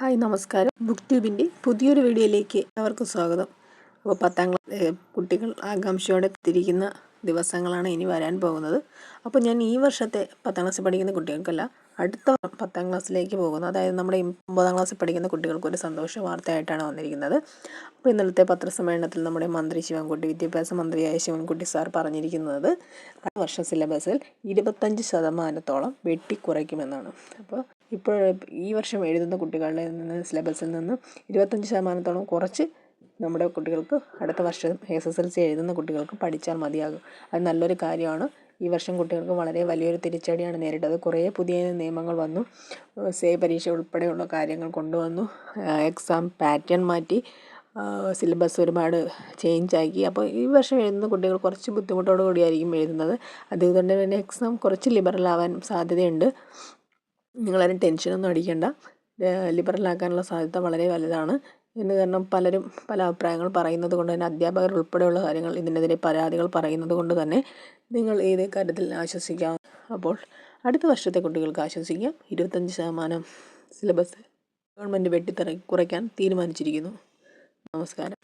Hi നമസ്കാരം. Book ട്യൂബിന്റെ പുതിയൊരു വീഡിയോയിലേക്ക് എല്ലാവർക്കും സ്വാഗതം. അപ്പോൾ പത്താം ക്ലാസ് കുട്ടികൾ ആകാംക്ഷയോടെ തിരിക്കുന്ന ദിവസങ്ങളാണ് ഇനി വരാൻ പോകുന്നത്. അപ്പോൾ ഞാൻ ഈ വർഷത്തെ പത്താം ക്ലാസ്സിൽ പഠിക്കുന്ന കുട്ടികൾക്കല്ല അടുത്ത പത്താം ക്ലാസ്സിലേക്ക് പോകുന്നു. അതായത് നമ്മുടെ ഒമ്പതാം ക്ലാസ്സിൽ പഠിക്കുന്ന കുട്ടികൾക്ക് ഒരു സന്തോഷ വാർത്തയായിട്ടാണ് വന്നിരിക്കുന്നത്. അപ്പോൾ ഇന്നലത്തെ പത്രസമ്മേളനത്തിൽ നമ്മുടെ മന്ത്രി ശിവൻകുട്ടി വിദ്യാഭ്യാസ മന്ത്രിയായ ശിവൻകുട്ടി സാർ പറഞ്ഞിരിക്കുന്നത് വർഷ സിലബസിൽ ഇരുപത്തഞ്ച് ശതമാനത്തോളം വെട്ടിക്കുറയ്ക്കുമെന്നാണ് അപ്പോൾ ഇപ്പോൾ ഈ വർഷം എഴുതുന്ന കുട്ടികളുടെ സിലബസിൽ നിന്ന് ഇരുപത്തഞ്ച് ശതമാനത്തോളം കുറച്ച് നമ്മുടെ കുട്ടികൾക്ക് അടുത്ത വർഷം എസ് എസ് എൽ സി എഴുതുന്ന കുട്ടികൾക്ക് പഠിച്ചാൽ മതിയാകും. അത് നല്ലൊരു കാര്യമാണ്. ഈ വർഷം കുട്ടികൾക്ക് വളരെ വലിയൊരു തിരിച്ചടിയാണ് നേരിട്ടത്. കുറേ പുതിയ നിയമങ്ങൾ വന്നു. സേ പരീക്ഷ ഉൾപ്പെടെയുള്ള കാര്യങ്ങൾ കൊണ്ടുവന്നു. എക്സാം പാറ്റേൺ മാറ്റി സിലബസ് ഒരുപാട് ചേഞ്ച് ആക്കി. അപ്പോൾ ഈ വർഷം എഴുതുന്ന കുട്ടികൾ കുറച്ച് ബുദ്ധിമുട്ടോടു കൂടിയായിരിക്കും എഴുതുന്നത്. അതുകൊണ്ട് തന്നെ എക്സാം കുറച്ച് ലിബറൽ ആവാൻ സാധ്യതയുണ്ട്. നിങ്ങളാരും ടെൻഷനൊന്നും അടിക്കേണ്ട. ലിബറലാക്കാനുള്ള സാധ്യത വളരെ വലുതാണ്. എന്ന് കാരണം പലരും പല അഭിപ്രായങ്ങൾ പറയുന്നത് കൊണ്ട് തന്നെ അധ്യാപകർ ഉൾപ്പെടെയുള്ള കാര്യങ്ങൾ ഇതിനെതിരെ പരാതികൾ പറയുന്നത് കൊണ്ട് തന്നെ നിങ്ങൾ ഏത് കാര്യത്തിൽ ആശ്വസിക്കാം. അപ്പോൾ അടുത്ത വർഷത്തെ കുട്ടികൾക്ക് ആശ്വസിക്കാം. ഇരുപത്തഞ്ച് ശതമാനം സിലബസ് ഗവൺമെന്റ് വെട്ടിത്തറ കുറയ്ക്കാൻ തീരുമാനിച്ചിരിക്കുന്നു. നമസ്കാരം.